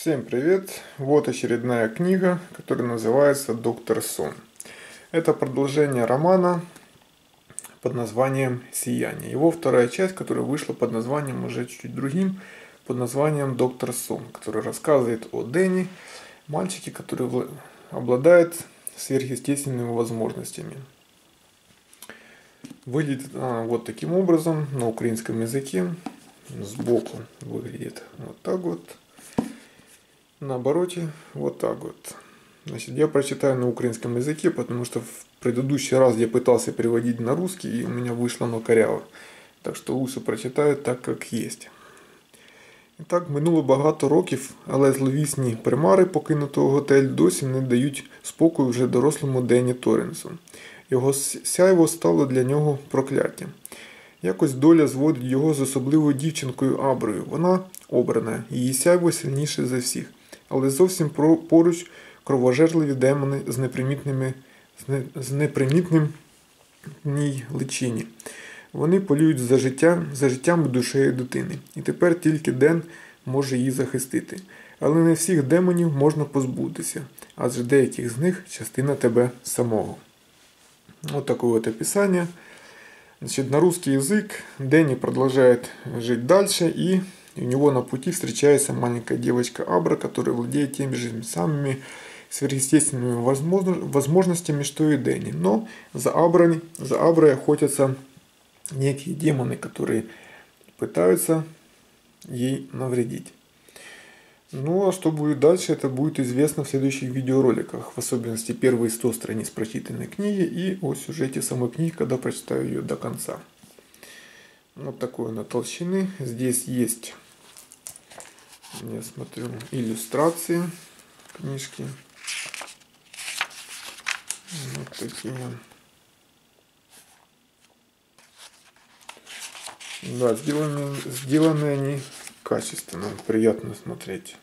Всем привет! Вот очередная книга, которая называется «Доктор Сон». Это продолжение романа под названием «Сияние». Его вторая часть, которая вышла под названием уже чуть-чуть другим, под названием «Доктор Сон», который рассказывает о Дэнни, мальчике, который обладает сверхъестественными возможностями. Выглядит а, вот таким образом на украинском языке. Сбоку выглядит вот так вот на обороте вот так вот. Значит, я прочитаю на украинском языке, потому что в предыдущий раз я пытался переводить на русский, и у меня вышло оно коряво. Так що лучше прочитаю так, як є. І так, минуло багато років, але зловісні примари покинутого готель досі не дають спокою вже дорослому Дені Торренсу. Його сяйво стало для нього прокляттям. Якось доля зводить його з особливою дівчинкою Аброю. Вона обрана, її сяйво сильніше за всіх але зовсім поруч кровожерливі демони з непримітними, з непримітним ній личині. Вони полюють за життя, за життям душею дитини. І тепер тільки Ден може її захистити. Але не всіх демонів можна позбутися, адже деяких з них частина тебе самого. Вот такое вот описание. На русский язык Дэнни продолжает жить дальше и и у него на пути встречается маленькая девочка Абра, которая владеет теми же самыми сверхъестественными возможностями, что и Дэнни. Но за Аброй, за Аброй охотятся некие демоны, которые пытаются ей навредить. Ну а что будет дальше, это будет известно в следующих видеороликах, в особенности первые 100 страниц прочитанной книги и о сюжете самой книги, когда прочитаю ее до конца. Вот такой она толщины. Здесь есть я смотрю иллюстрации книжки. Вот такие. Да, сделаны, сделаны они качественно, приятно смотреть.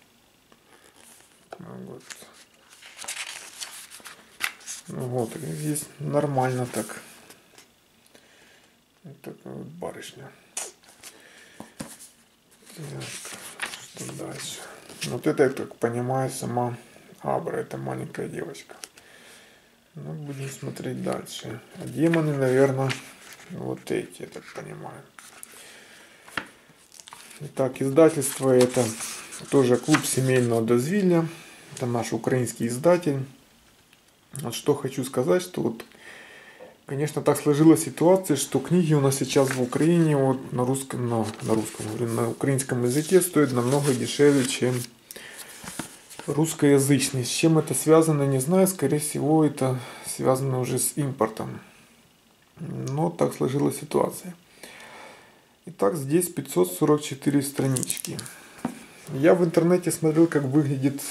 Вот. Ну вот, здесь нормально так. Вот такая вот барышня. Так. Дальше? Вот это, я так понимаю, сама Абра, это маленькая девочка. Ну, будем смотреть дальше. А демоны, наверное, вот эти, я так понимаю. Итак, издательство это тоже клуб семейного дозвилля. Это наш украинский издатель. Вот что хочу сказать, что вот Конечно, так сложилась ситуация, что книги у нас сейчас в Украине вот на русском, на, на русском, на украинском языке стоят намного дешевле, чем русскоязычные. С чем это связано, не знаю. Скорее всего, это связано уже с импортом. Но так сложилась ситуация. Итак, здесь 544 странички. Я в интернете смотрел, как выглядит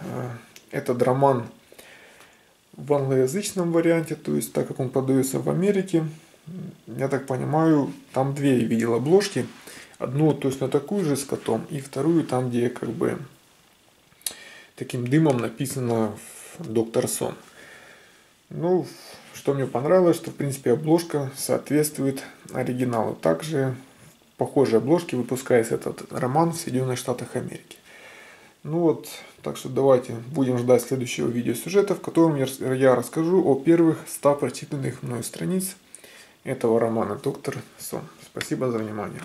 э, этот роман в англоязычном варианте, то есть так как он продается в Америке, я так понимаю, там две я видел обложки. Одну, то есть на такую же с котом, и вторую там, где как бы таким дымом написано «Доктор Сон». Ну, что мне понравилось, что в принципе обложка соответствует оригиналу. Также похожие обложки выпускается этот роман в Соединенных Штатах Америки. Ну вот, так что давайте будем ждать следующего видеосюжета, в котором я расскажу о первых 100 прочитанных мной страниц этого романа «Доктор Сон». Спасибо за внимание.